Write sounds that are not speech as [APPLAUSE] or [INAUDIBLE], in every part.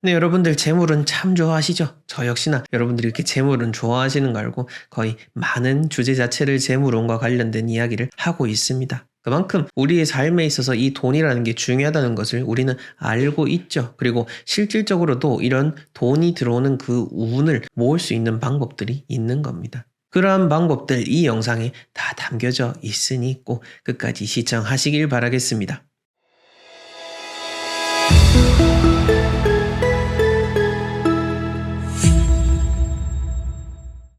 네, 여러분들 재물은 참 좋아하시죠? 저 역시나 여러분들이 이렇게 재물은 좋아하시는 거 알고 거의 많은 주제 자체를 재물운과 관련된 이야기를 하고 있습니다. 그만큼 우리의 삶에 있어서 이 돈이라는 게 중요하다는 것을 우리는 알고 있죠. 그리고 실질적으로도 이런 돈이 들어오는 그 운을 모을 수 있는 방법들이 있는 겁니다. 그러한 방법들 이 영상에 다 담겨져 있으니 꼭 끝까지 시청하시길 바라겠습니다.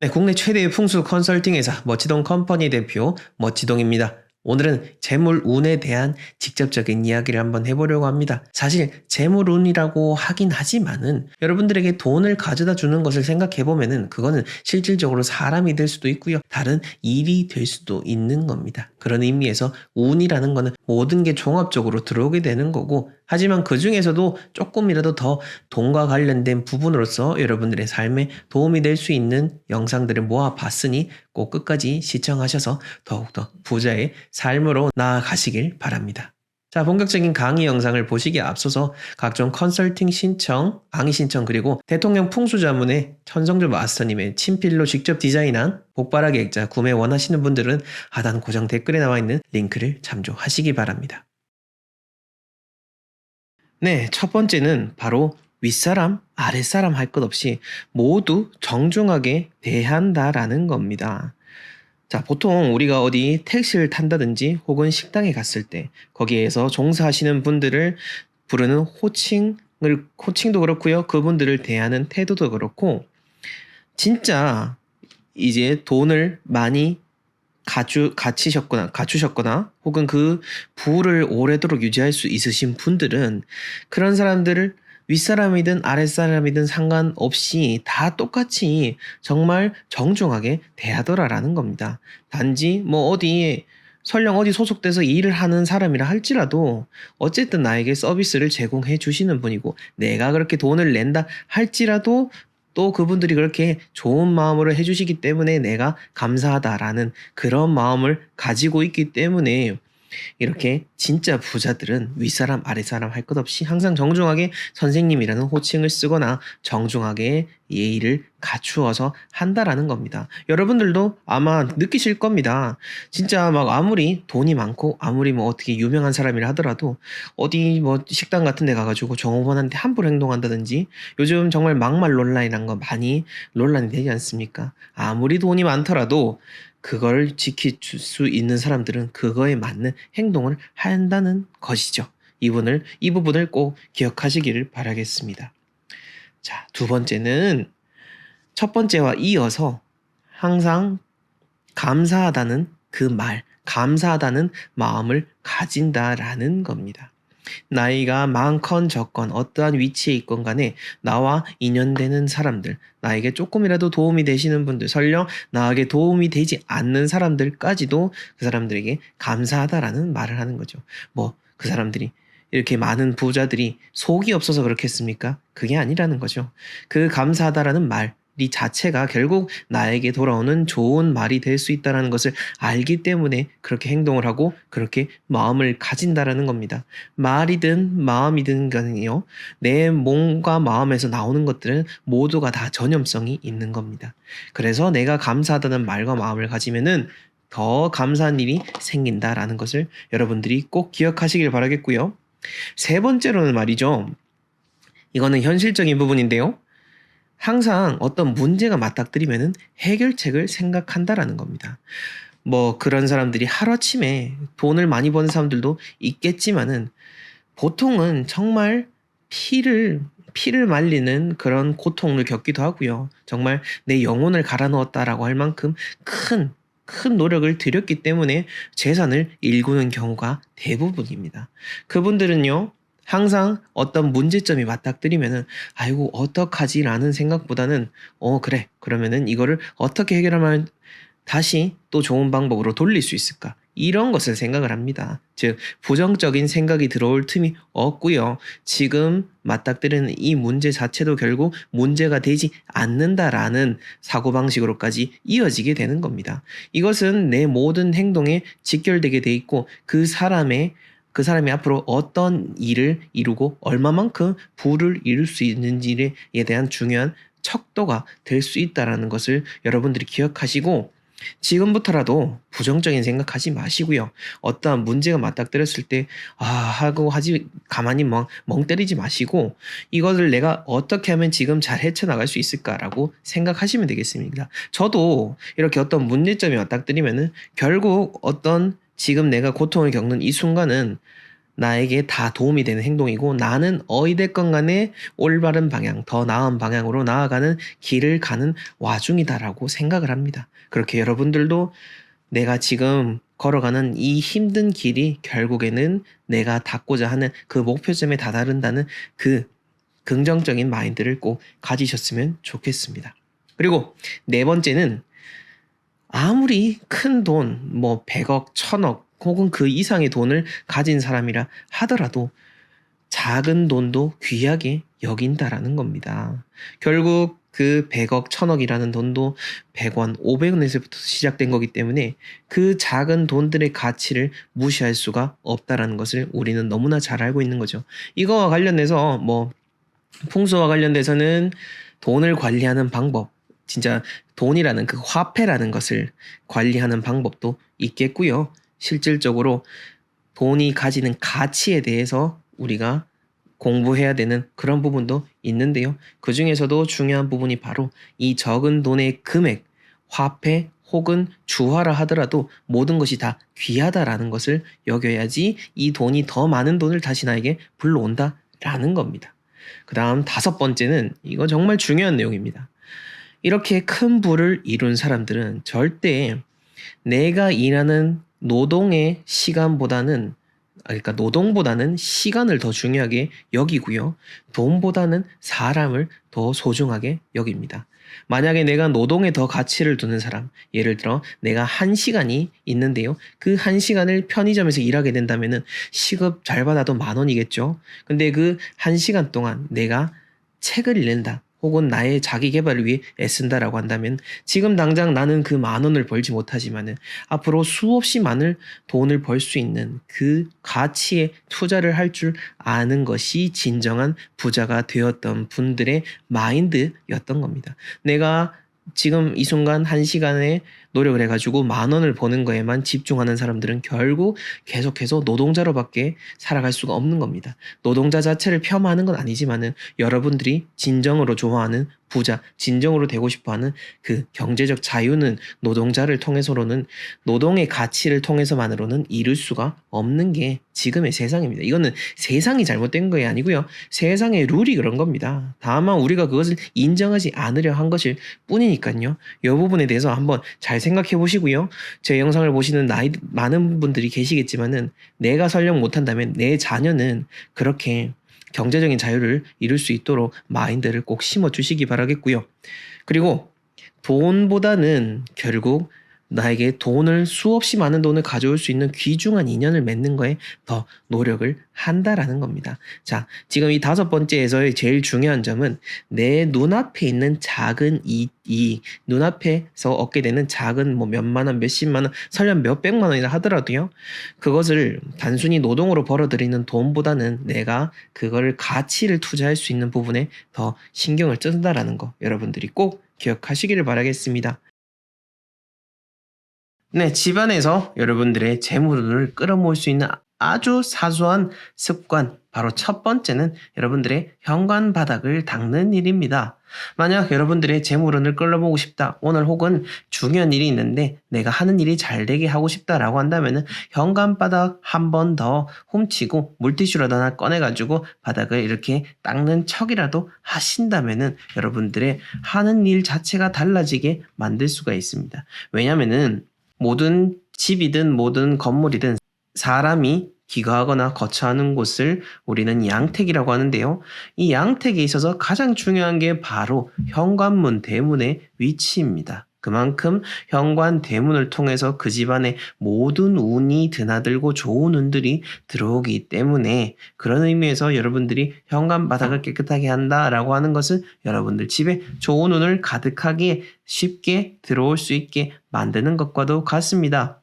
네, 국내 최대의 풍수 컨설팅 회사 멋지동 컴퍼니 대표 멋지동입니다. 오늘은 재물운에 대한 직접적인 이야기를 한번 해보려고 합니다. 사실 재물운이라고 하긴 하지만은 여러분들에게 돈을 가져다 주는 것을 생각해 보면은 그거는 실질적으로 사람이 될 수도 있고요. 다른 일이 될 수도 있는 겁니다. 그런 의미에서 운이라는 거는 모든 게 종합적으로 들어오게 되는 거고 하지만 그 중에서도 조금이라도 더 돈과 관련된 부분으로서 여러분들의 삶에 도움이 될 수 있는 영상들을 모아봤으니 꼭 끝까지 시청하셔서 더욱더 부자의 삶으로 나아가시길 바랍니다. 자, 본격적인 강의 영상을 보시기에 앞서서 각종 컨설팅 신청, 강의 신청 그리고 대통령 풍수자문의 천성조 마스터님의 친필로 직접 디자인한 복바라기 액자 구매 원하시는 분들은 하단 고정 댓글에 나와 있는 링크를 참조하시기 바랍니다. 네, 첫 번째는 바로 윗사람, 아랫사람 할 것 없이 모두 정중하게 대한다라는 겁니다. 자, 보통 우리가 어디 택시를 탄다든지 혹은 식당에 갔을 때 거기에서 종사하시는 분들을 부르는 호칭을, 호칭도 그렇고요. 그분들을 대하는 태도도 그렇고, 진짜 이제 돈을 많이 갖추, 갖추셨거나, 갖추셨거나, 혹은 그 부를 오래도록 유지할 수 있으신 분들은 그런 사람들을 윗사람이든 아랫사람이든 상관없이 다 똑같이 정말 정중하게 대하더라라는 겁니다. 단지 뭐 어디에 설령 어디 소속돼서 일을 하는 사람이라 할지라도 어쨌든 나에게 서비스를 제공해 주시는 분이고 내가 그렇게 돈을 낸다 할지라도 또 그분들이 그렇게 좋은 마음으로 해주시기 때문에 내가 감사하다라는 그런 마음을 가지고 있기 때문에 이렇게 진짜 부자들은 윗사람 아랫사람 할 것 없이 항상 정중하게 선생님이라는 호칭을 쓰거나 정중하게 예의를 갖추어서 한다라는 겁니다. 여러분들도 아마 느끼실 겁니다. 진짜 막 아무리 돈이 많고 아무리 뭐 어떻게 유명한 사람이라 하더라도 어디 뭐 식당 같은 데 가가지고 정호원한테 함부로 행동한다든지 요즘 정말 막말 논란이란 거 많이 논란이 되지 않습니까? 아무리 돈이 많더라도 그걸 지킬 수 있는 사람들은 그거에 맞는 행동을 한다는 것이죠. 이분을, 이 부분을 꼭 기억하시기를 바라겠습니다. 자, 두 번째는 첫 번째와 이어서 항상 감사하다는 그 말, 감사하다는 마음을 가진다라는 겁니다. 나이가 많건 적건 어떠한 위치에 있건 간에 나와 인연되는 사람들, 나에게 조금이라도 도움이 되시는 분들, 설령 나에게 도움이 되지 않는 사람들까지도 그 사람들에게 감사하다라는 말을 하는 거죠. 뭐 그 사람들이 이렇게 많은 부자들이 속이 없어서 그렇겠습니까? 그게 아니라는 거죠. 그 감사하다라는 말, 이 자체가 결국 나에게 돌아오는 좋은 말이 될 수 있다는 것을 알기 때문에 그렇게 행동을 하고 그렇게 마음을 가진다라는 겁니다. 말이든 마음이든 간에요. 내 몸과 마음에서 나오는 것들은 모두가 다 전염성이 있는 겁니다. 그래서 내가 감사하다는 말과 마음을 가지면은 더 감사한 일이 생긴다라는 것을 여러분들이 꼭 기억하시길 바라겠고요. 세 번째로는 말이죠. 이거는 현실적인 부분인데요. 항상 어떤 문제가 맞닥뜨리면은 해결책을 생각한다라는 겁니다. 뭐 그런 사람들이 하루아침에 돈을 많이 버는 사람들도 있겠지만은 보통은 정말 피를 피를 말리는 그런 고통을 겪기도 하고요. 정말 내 영혼을 갈아 넣었다라고 할 만큼 큰큰 노력을 들였기 때문에 재산을 일구는 경우가 대부분입니다. 그분들은요, 항상 어떤 문제점이 맞닥뜨리면은 아이고 어떡하지라는 생각보다는 어 그래 그러면은 이거를 어떻게 해결하면 다시 또 좋은 방법으로 돌릴 수 있을까 이런 것을 생각을 합니다. 즉 부정적인 생각이 들어올 틈이 없고요. 지금 맞닥뜨리는 이 문제 자체도 결국 문제가 되지 않는다라는 사고방식으로까지 이어지게 되는 겁니다. 이것은 내 모든 행동에 직결되게 돼 있고 그 사람의 그 사람이 앞으로 어떤 일을 이루고 얼마만큼 부를 이룰 수 있는지에 대한 중요한 척도가 될 수 있다라는 것을 여러분들이 기억하시고 지금부터라도 부정적인 생각하지 마시고요. 어떠한 문제가 맞닥뜨렸을 때, 아, 하고 하지, 가만히 멍, 멍 때리지 마시고, 이것을 내가 어떻게 하면 지금 잘 헤쳐나갈 수 있을까라고 생각하시면 되겠습니다. 저도 이렇게 어떤 문제점이 맞닥뜨리면은 결국 어떤 지금 내가 고통을 겪는 이 순간은 나에게 다 도움이 되는 행동이고 나는 어이됐건 간에 올바른 방향, 더 나은 방향으로 나아가는 길을 가는 와중이다라고 생각을 합니다. 그렇게 여러분들도 내가 지금 걸어가는 이 힘든 길이 결국에는 내가 닿고자 하는 그 목표점에 다다른다는 그 긍정적인 마인드를 꼭 가지셨으면 좋겠습니다. 그리고 네 번째는 아무리 큰 돈, 뭐 100억, 1000억, 혹은 그 이상의 돈을 가진 사람이라 하더라도 작은 돈도 귀하게 여긴다라는 겁니다. 결국 그 100억, 1000억이라는 돈도 100원, 500원에서부터 시작된 거기 때문에 그 작은 돈들의 가치를 무시할 수가 없다라는 것을 우리는 너무나 잘 알고 있는 거죠. 이거와 관련해서 뭐 풍수와 관련돼서는 돈을 관리하는 방법, 진짜 돈이라는 그 화폐라는 것을 관리하는 방법도 있겠고요. 실질적으로 돈이 가지는 가치에 대해서 우리가 공부해야 되는 그런 부분도 있는데요. 그 중에서도 중요한 부분이 바로 이 적은 돈의 금액, 화폐 혹은 주화라 하더라도 모든 것이 다 귀하다라는 것을 여겨야지 이 돈이 더 많은 돈을 다시 나에게 불러온다라는 겁니다. 그 다음 다섯 번째는 이거 정말 중요한 내용입니다. 이렇게 큰 부를 이룬 사람들은 절대 내가 일하는 노동의 시간보다는 아, 그러니까 노동보다는 시간을 더 중요하게 여기고요. 돈보다는 사람을 더 소중하게 여깁니다. 만약에 내가 노동에 더 가치를 두는 사람, 예를 들어 내가 한 시간이 있는데요. 그 한 시간을 편의점에서 일하게 된다면은 시급 잘 받아도 만 원이겠죠. 근데 그 한 시간 동안 내가 책을 읽는다. 혹은 나의 자기 개발을 위해 애쓴다라고 한다면 지금 당장 나는 그 만 원을 벌지 못하지만은 앞으로 수없이 많은 돈을 벌 수 있는 그 가치에 투자를 할 줄 아는 것이 진정한 부자가 되었던 분들의 마인드였던 겁니다. 내가 지금 이 순간 한 시간에 노력을 해가지고 만 원을 버는 거에만 집중하는 사람들은 결국 계속해서 노동자로밖에 살아갈 수가 없는 겁니다. 노동자 자체를 폄하하는 건 아니지만은 여러분들이 진정으로 좋아하는 부자, 진정으로 되고 싶어 하는 그 경제적 자유는 노동자를 통해서로는 노동의 가치를 통해서만으로는 이룰 수가 없는 게 지금의 세상입니다. 이거는 세상이 잘못된 게 아니고요. 세상의 룰이 그런 겁니다. 다만 우리가 그것을 인정하지 않으려 한 것일 뿐이니까요. 이 부분에 대해서 한번 잘 생각해 보시고요. 제 영상을 보시는 나이 많은 분들이 계시겠지만은 내가 설령 못한다면 내 자녀는 그렇게 경제적인 자유를 이룰 수 있도록 마인드를 꼭 심어 주시기 바라겠고요. 그리고 돈보다는 결국 나에게 돈을 수없이 많은 돈을 가져올 수 있는 귀중한 인연을 맺는 거에 더 노력을 한다라는 겁니다. 자, 지금 이 다섯 번째에서의 제일 중요한 점은 내 눈앞에 있는 작은 이, 이 눈앞에서 얻게 되는 작은 뭐 몇만 원, 몇십만 원, 설령 몇백만 원이라 하더라도요. 그것을 단순히 노동으로 벌어들이는 돈보다는 내가 그거를 가치를 투자할 수 있는 부분에 더 신경을 쓴다라는 거 여러분들이 꼭 기억하시기를 바라겠습니다. 네, 집안에서 여러분들의 재물을 끌어모을 수 있는 아주 사소한 습관, 바로 첫 번째는 여러분들의 현관 바닥을 닦는 일입니다. 만약 여러분들의 재물운을 끌어보고 싶다, 오늘 혹은 중요한 일이 있는데 내가 하는 일이 잘 되게 하고 싶다라고 한다면은 현관 바닥 한 번 더 훔치고 물티슈라도 하나 꺼내가지고 바닥을 이렇게 닦는 척이라도 하신다면은 여러분들의 하는 일 자체가 달라지게 만들 수가 있습니다. 왜냐면은 모든 집이든 모든 건물이든 사람이 기거하거나 거처하는 곳을 우리는 양택이라고 하는데요. 이 양택에 있어서 가장 중요한 게 바로 현관문 대문의 위치입니다. 그만큼 현관 대문을 통해서 그 집안에 모든 운이 드나들고 좋은 운들이 들어오기 때문에 그런 의미에서 여러분들이 현관 바닥을 깨끗하게 한다라고 하는 것은 여러분들 집에 좋은 운을 가득하게 쉽게 들어올 수 있게 만드는 것과도 같습니다.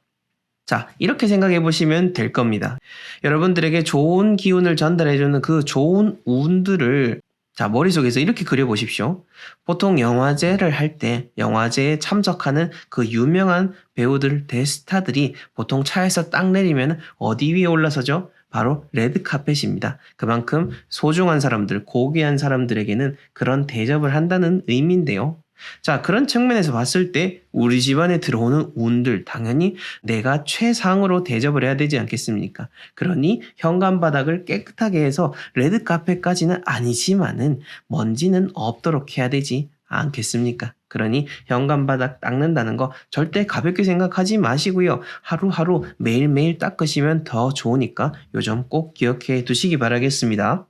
자, 이렇게 생각해 보시면 될 겁니다. 여러분들에게 좋은 기운을 전달해 주는 그 좋은 운들을 자, 머릿속에서 이렇게 그려보십시오. 보통 영화제를 할 때 영화제에 참석하는 그 유명한 배우들, 대스타들이 보통 차에서 딱 내리면 어디 위에 올라서죠? 바로 레드 카펫입니다. 그만큼 소중한 사람들, 고귀한 사람들에게는 그런 대접을 한다는 의미인데요. 자, 그런 측면에서 봤을 때 우리 집안에 들어오는 운들 당연히 내가 최상으로 대접을 해야 되지 않겠습니까? 그러니 현관 바닥을 깨끗하게 해서 레드 카펫까지는 아니지만은 먼지는 없도록 해야 되지 않겠습니까? 그러니 현관 바닥 닦는다는 거 절대 가볍게 생각하지 마시고요. 하루하루 매일매일 닦으시면 더 좋으니까 요점 꼭 기억해 두시기 바라겠습니다.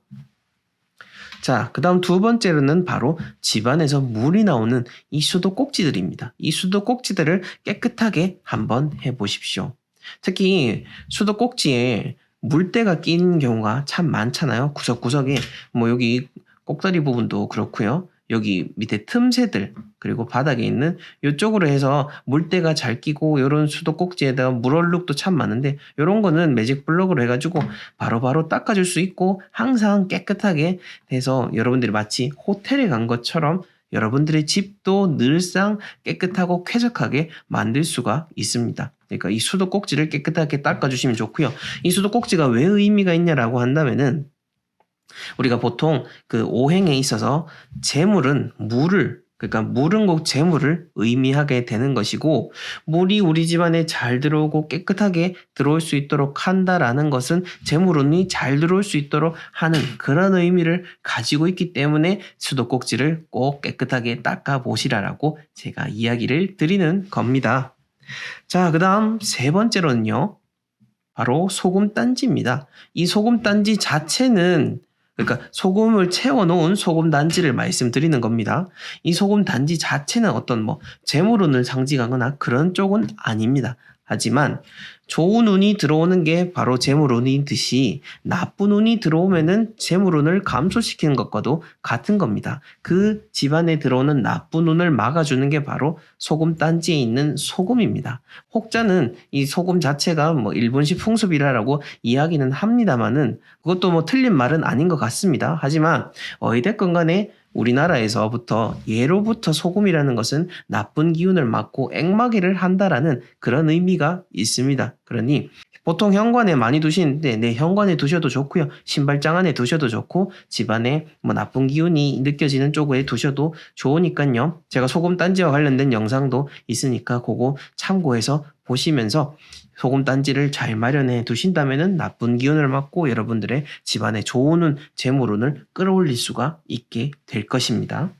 자, 그 다음 두 번째로는 바로 집안에서 물이 나오는 이 수도 꼭지들입니다. 이 수도 꼭지들을 깨끗하게 한번 해보십시오. 특히 수도 꼭지에 물때가 낀 경우가 참 많잖아요. 구석구석에 뭐 여기 꼭다리 부분도 그렇고요. 여기 밑에 틈새들 그리고 바닥에 있는 이쪽으로 해서 물때가 잘 끼고 이런 수도 꼭지에다가 물얼룩도 참 많은데 이런 거는 매직 블럭으로 해가지고 바로 바로 닦아줄 수 있고 항상 깨끗하게 돼서 여러분들이 마치 호텔에 간 것처럼 여러분들의 집도 늘상 깨끗하고 쾌적하게 만들 수가 있습니다. 그러니까 이 수도 꼭지를 깨끗하게 닦아주시면 좋고요. 이 수도 꼭지가 왜 의미가 있냐라고 한다면은 우리가 보통 그 오행에 있어서 재물은 물을 그러니까 물은 꼭 재물을 의미하게 되는 것이고 물이 우리 집안에 잘 들어오고 깨끗하게 들어올 수 있도록 한다라는 것은 재물운이 잘 들어올 수 있도록 하는 그런 의미를 가지고 있기 때문에 수도꼭지를 꼭 깨끗하게 닦아 보시라라고 제가 이야기를 드리는 겁니다. 자, 그다음 세 번째로는요. 바로 소금 단지입니다. 이 소금 단지 자체는 그러니까 소금을 채워 놓은 소금 단지를 말씀드리는 겁니다. 이 소금 단지 자체는 어떤 뭐 재물운을 상징하거나 그런 쪽은 아닙니다. 하지만 좋은 운이 들어오는 게 바로 재물운이듯이 나쁜 운이 들어오면은 재물운을 감소시키는 것과도 같은 겁니다. 그 집안에 들어오는 나쁜 운을 막아주는 게 바로 소금 단지에 있는 소금입니다. 혹자는 이 소금 자체가 뭐 일본식 풍습이라고 이야기는 합니다만은 그것도 뭐 틀린 말은 아닌 것 같습니다. 하지만 어찌됐건 간에 우리나라에서부터 예로부터 소금이라는 것은 나쁜 기운을 막고 액마개를 한다라는 그런 의미가 있습니다. 그러니 보통 현관에 많이 두시는데 내 현관에 두셔도 좋고요. 신발장 안에 두셔도 좋고 집안에 뭐 나쁜 기운이 느껴지는 쪽에 두셔도 좋으니까요. 제가 소금 단지와 관련된 영상도 있으니까 그거 참고해서 보시면서 소금 단지를 잘 마련해 두신다면은 나쁜 기운을 막고 여러분들의 집안에 좋은 운, 재물운을 끌어올릴 수가 있게 될 것입니다.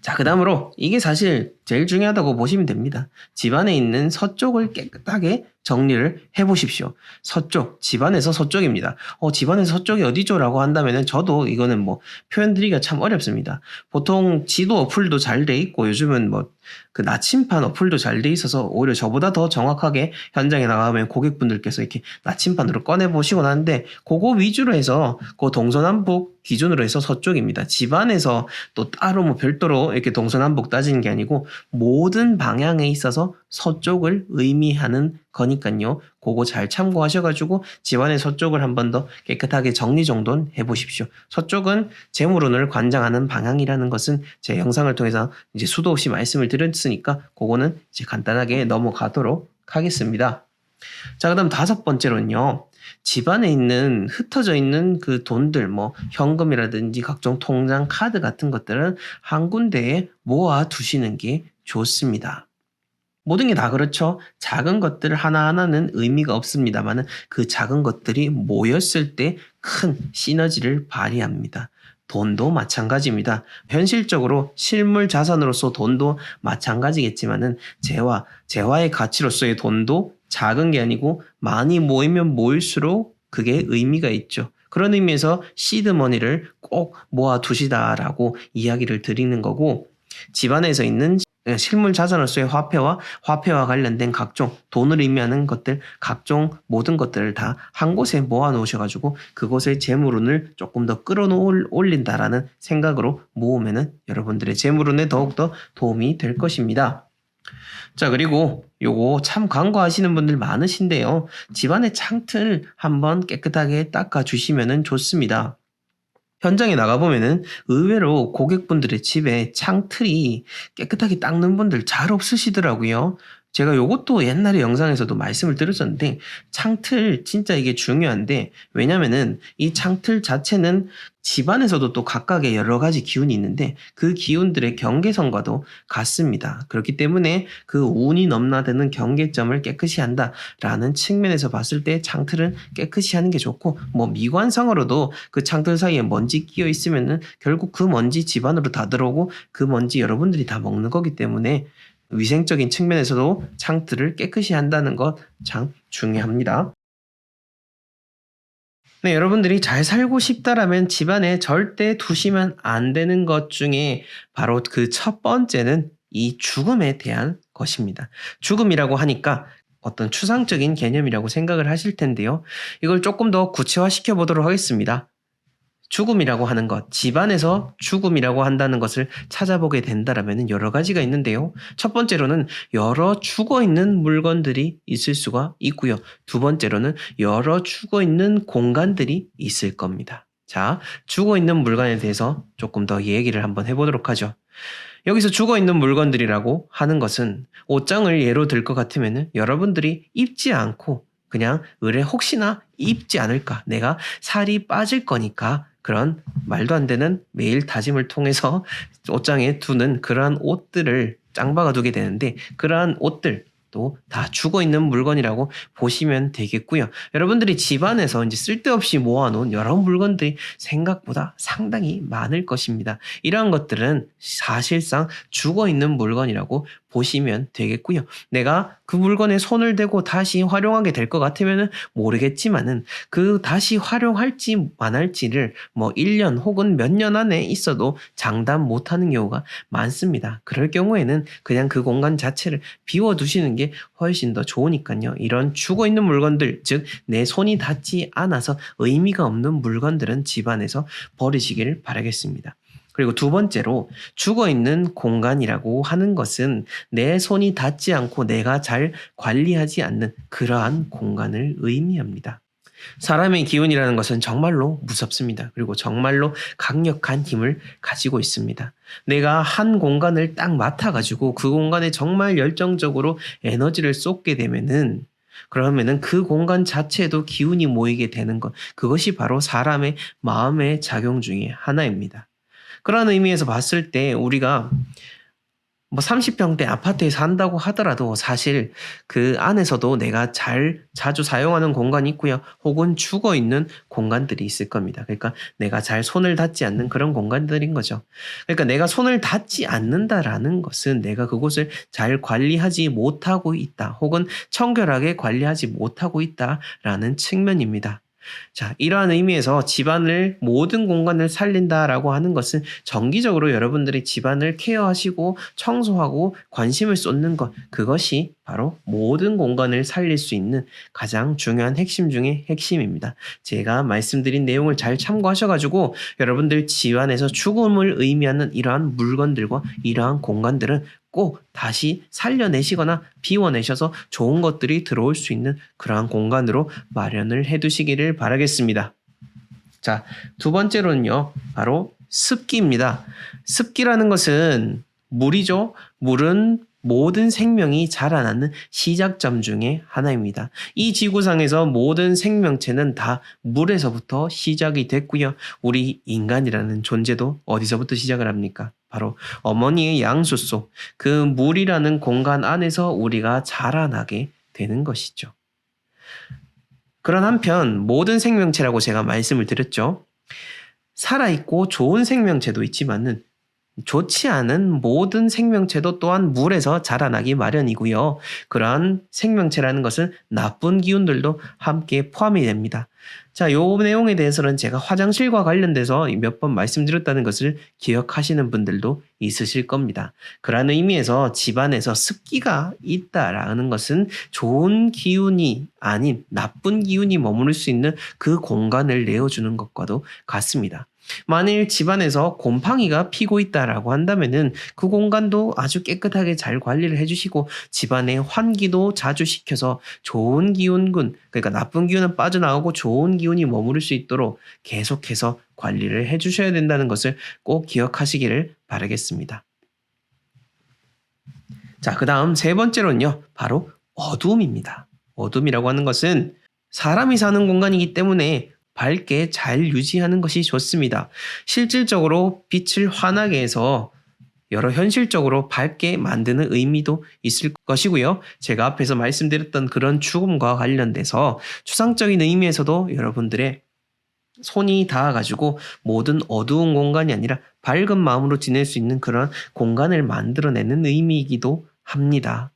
자, 그 다음으로 이게 사실 제일 중요하다고 보시면 됩니다. 집안에 있는 서쪽을 깨끗하게 정리를 해 보십시오. 서쪽, 집안에서 서쪽입니다. 어, 집안에서 서쪽이 어디죠? 라고 한다면은 저도 이거는 뭐 표현 드리기가 참 어렵습니다. 보통 지도 어플도 잘 돼 있고 요즘은 뭐 그 나침판 어플도 잘 돼 있어서 오히려 저보다 더 정확하게 현장에 나가면 고객분들께서 이렇게 나침판으로 꺼내 보시곤 하는데 그거 위주로 해서 그 동서남북 기준으로 해서 서쪽입니다. 집안에서 또 따로 뭐 별도로 이렇게 동서남북 따지는 게 아니고 모든 방향에 있어서 서쪽을 의미하는 거니까요. 그거 잘 참고하셔가지고 집안의 서쪽을 한 번 더 깨끗하게 정리정돈 해보십시오. 서쪽은 재물운을 관장하는 방향이라는 것은 제 영상을 통해서 이제 수도 없이 말씀을 드렸으니까 그거는 이제 간단하게 넘어가도록 하겠습니다. 자, 그 다음 다섯 번째로는요. 집안에 있는 흩어져 있는 그 돈들, 뭐 현금이라든지 각종 통장, 카드 같은 것들은 한 군데에 모아 두시는 게 좋습니다. 모든 게 다 그렇죠. 작은 것들 하나하나는 의미가 없습니다만 그 작은 것들이 모였을 때 큰 시너지를 발휘합니다. 돈도 마찬가지입니다. 현실적으로 실물 자산으로서 돈도 마찬가지겠지만은 재화, 재화의 가치로서의 돈도 작은 게 아니고 많이 모이면 모일수록 그게 의미가 있죠. 그런 의미에서 시드머니를 꼭 모아 두시다라고 이야기를 드리는 거고 집안에서 있는 실물 자산으로서의 화폐와 화폐와 관련된 각종 돈을 의미하는 것들, 각종 모든 것들을 다 한 곳에 모아 놓으셔가지고 그곳의 재물운을 조금 더 끌어올린다라는 생각으로 모으면은 여러분들의 재물운에 더욱더 도움이 될 것입니다. 자, 그리고 요거 참 간과하시는 분들 많으신데요. 집안의 창틀 한번 깨끗하게 닦아 주시면 좋습니다. 현장에 나가보면은 의외로 고객분들의 집에 창틀이 깨끗하게 닦는 분들 잘 없으시더라고요. 제가 요것도 옛날에 영상에서도 말씀을 드렸었는데 창틀 진짜 이게 중요한데 왜냐면은 이 창틀 자체는 집안에서도 또 각각의 여러 가지 기운이 있는데 그 기운들의 경계선과도 같습니다. 그렇기 때문에 그 운이 넘나드는 경계점을 깨끗이 한다라는 측면에서 봤을 때 창틀은 깨끗이 하는 게 좋고 뭐 미관상으로도 그 창틀 사이에 먼지 끼어 있으면은 결국 그 먼지 집안으로 다 들어오고 그 먼지 여러분들이 다 먹는 거기 때문에 위생적인 측면에서도 창틀을 깨끗이 한다는 것 참 중요합니다. 네, 여러분들이 잘 살고 싶다라면 집안에 절대 두시면 안 되는 것 중에 바로 그 첫 번째는 이 죽음에 대한 것입니다. 죽음이라고 하니까 어떤 추상적인 개념이라고 생각을 하실 텐데요. 이걸 조금 더 구체화시켜 보도록 하겠습니다. 죽음이라고 하는 것, 집안에서 죽음이라고 한다는 것을 찾아보게 된다라면 여러 가지가 있는데요. 첫 번째로는 여러 죽어 있는 물건들이 있을 수가 있고요. 두 번째로는 여러 죽어 있는 공간들이 있을 겁니다. 자, 죽어 있는 물건에 대해서 조금 더 얘기를 한번 해보도록 하죠. 여기서 죽어 있는 물건들이라고 하는 것은 옷장을 예로 들 것 같으면 여러분들이 입지 않고 그냥 의뢰 혹시나 입지 않을까 내가 살이 빠질 거니까 그런 말도 안 되는 매일 다짐을 통해서 [LAUGHS] 옷장에 두는 그러한 옷들을 짱박아 두게 되는데 그러한 옷들 또 다 죽어 있는 물건이라고 보시면 되겠고요. 여러분들이 집안에서 이제 쓸데없이 모아놓은 여러 물건들이 생각보다 상당히 많을 것입니다. 이러한 것들은 사실상 죽어 있는 물건이라고 보시면 되겠고요. 내가 그 물건에 손을 대고 다시 활용하게 될 것 같으면 모르겠지만은 그 다시 활용할지 안 할지를 뭐 1년 혹은 몇 년 안에 있어도 장담 못 하는 경우가 많습니다. 그럴 경우에는 그냥 그 공간 자체를 비워 두시는 게 훨씬 더 좋으니까요. 이런 죽어 있는 물건들, 즉 내 손이 닿지 않아서 의미가 없는 물건들은 집안에서 버리시길 바라겠습니다. 그리고 두 번째로 죽어 있는 공간이라고 하는 것은 내 손이 닿지 않고 내가 잘 관리하지 않는 그러한 공간을 의미합니다. 사람의 기운이라는 것은 정말로 무섭습니다. 그리고 정말로 강력한 힘을 가지고 있습니다. 내가 한 공간을 딱 맡아가지고 그 공간에 정말 열정적으로 에너지를 쏟게 되면은 그러면은 그 공간 자체에도 기운이 모이게 되는 것. 그것이 바로 사람의 마음의 작용 중에 하나입니다. 그런 의미에서 봤을 때 우리가 뭐 30평대 아파트에 산다고 하더라도 사실 그 안에서도 내가 잘 자주 사용하는 공간이 있고요. 혹은 죽어 있는 공간들이 있을 겁니다. 그러니까 내가 잘 손을 닿지 않는 그런 공간들인 거죠. 그러니까 내가 손을 닿지 않는다라는 것은 내가 그곳을 잘 관리하지 못하고 있다. 혹은 청결하게 관리하지 못하고 있다라는 측면입니다. 자, 이러한 의미에서 집안을 모든 공간을 살린다라고 하는 것은 정기적으로 여러분들이 집안을 케어하시고 청소하고 관심을 쏟는 것 그것이 바로 모든 공간을 살릴 수 있는 가장 중요한 핵심 중의 핵심입니다. 제가 말씀드린 내용을 잘 참고하셔가지고 여러분들 집안에서 죽음을 의미하는 이러한 물건들과 이러한 공간들은 꼭 다시 살려내시거나 비워내셔서 좋은 것들이 들어올 수 있는 그러한 공간으로 마련을 해두시기를 바라겠습니다. 자, 두 번째로는요, 바로 습기입니다. 습기라는 것은 물이죠. 물은 모든 생명이 자라나는 시작점 중에 하나입니다. 이 지구상에서 모든 생명체는 다 물에서부터 시작이 됐고요. 우리 인간이라는 존재도 어디서부터 시작을 합니까? 바로 어머니의 양수 속 그 물이라는 공간 안에서 우리가 자라나게 되는 것이죠. 그런 한편 모든 생명체라고 제가 말씀을 드렸죠. 살아있고 좋은 생명체도 있지만은 좋지 않은 모든 생명체도 또한 물에서 자라나기 마련이고요. 그러한 생명체라는 것은 나쁜 기운들도 함께 포함이 됩니다. 자, 요 내용에 대해서는 제가 화장실과 관련돼서 몇 번 말씀드렸다는 것을 기억하시는 분들도 있으실 겁니다. 그러한 의미에서 집안에서 습기가 있다라는 것은 좋은 기운이 아닌 나쁜 기운이 머무를 수 있는 그 공간을 내어주는 것과도 같습니다. 만일 집안에서 곰팡이가 피고 있다라고 한다면은 그 공간도 아주 깨끗하게 잘 관리를 해주시고 집안의 환기도 자주 시켜서 좋은 기운군, 그러니까 나쁜 기운은 빠져나오고 좋은 기운이 머무를 수 있도록 계속해서 관리를 해주셔야 된다는 것을 꼭 기억하시기를 바라겠습니다. 자, 그 다음 세 번째로는요, 바로 어둠입니다. 어둠이라고 하는 것은 사람이 사는 공간이기 때문에 밝게 잘 유지하는 것이 좋습니다. 실질적으로 빛을 환하게 해서 여러 현실적으로 밝게 만드는 의미도 있을 것이고요. 제가 앞에서 말씀드렸던 그런 죽음과 관련돼서 추상적인 의미에서도 여러분들의 손이 닿아가지고 모든 어두운 공간이 아니라 밝은 마음으로 지낼 수 있는 그런 공간을 만들어내는 의미이기도 합니다.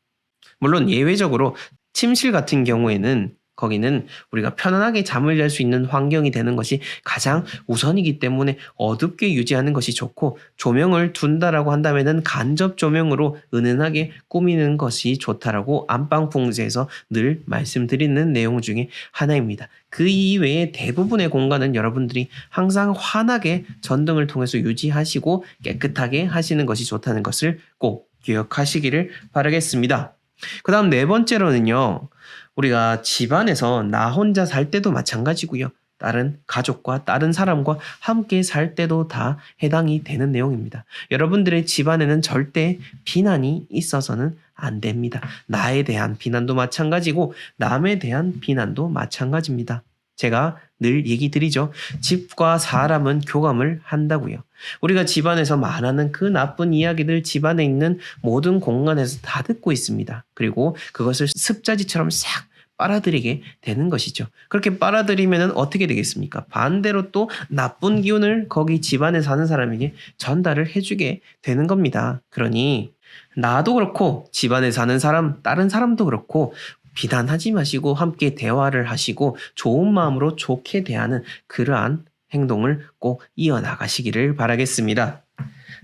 물론 예외적으로 침실 같은 경우에는 거기는 우리가 편안하게 잠을 잘 수 있는 환경이 되는 것이 가장 우선이기 때문에 어둡게 유지하는 것이 좋고 조명을 둔다라고 한다면은 간접 조명으로 은은하게 꾸미는 것이 좋다라고 안방 풍수에서 늘 말씀드리는 내용 중에 하나입니다. 그 이외에 대부분의 공간은 여러분들이 항상 환하게 전등을 통해서 유지하시고 깨끗하게 하시는 것이 좋다는 것을 꼭 기억하시기를 바라겠습니다. 그 다음 네 번째로는요, 우리가 집안에서 나 혼자 살 때도 마찬가지고요. 다른 가족과 다른 사람과 함께 살 때도 다 해당이 되는 내용입니다. 여러분들의 집안에는 절대 비난이 있어서는 안 됩니다. 나에 대한 비난도 마찬가지고 남에 대한 비난도 마찬가지입니다. 제가 늘 얘기 드리죠. 집과 사람은 교감을 한다고요. 우리가 집안에서 말하는 그 나쁜 이야기들 집안에 있는 모든 공간에서 다 듣고 있습니다. 그리고 그것을 습자지처럼 싹 빨아들이게 되는 것이죠. 그렇게 빨아들이면 어떻게 되겠습니까? 반대로 또 나쁜 기운을 거기 집안에 사는 사람에게 전달을 해주게 되는 겁니다. 그러니 나도 그렇고 집안에 사는 사람, 다른 사람도 그렇고 비난하지 마시고 함께 대화를 하시고 좋은 마음으로 좋게 대하는 그러한 행동을 꼭 이어나가시기를 바라겠습니다.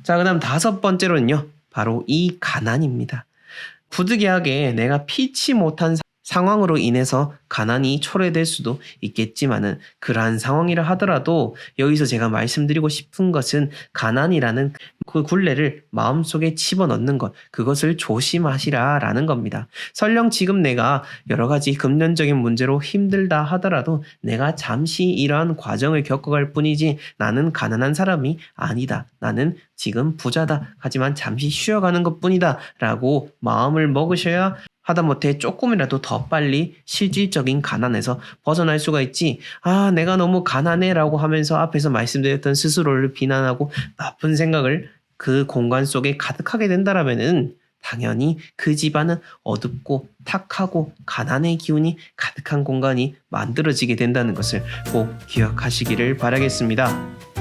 자, 그 다음 다섯 번째로는요. 바로 이 가난입니다. 부득이하게 내가 피치 못한 사- 상황으로 인해서 가난이 초래될 수도 있겠지만은 그러한 상황이라 하더라도 여기서 제가 말씀드리고 싶은 것은 가난이라는 그 굴레를 마음속에 집어넣는 것 그것을 조심하시라라는 겁니다. 설령 지금 내가 여러 가지 금전적인 문제로 힘들다 하더라도 내가 잠시 이러한 과정을 겪어갈 뿐이지 나는 가난한 사람이 아니다. 나는 지금 부자다. 하지만 잠시 쉬어가는 것 뿐이다. 라고 마음을 먹으셔야 하다못해 조금이라도 더 빨리 실질적인 가난에서 벗어날 수가 있지. 아, 내가 너무 가난해 라고 하면서 앞에서 말씀드렸던 스스로를 비난하고 나쁜 생각을 그 공간 속에 가득하게 된다라면은 당연히 그 집안은 어둡고 탁하고 가난의 기운이 가득한 공간이 만들어지게 된다는 것을 꼭 기억하시기를 바라겠습니다.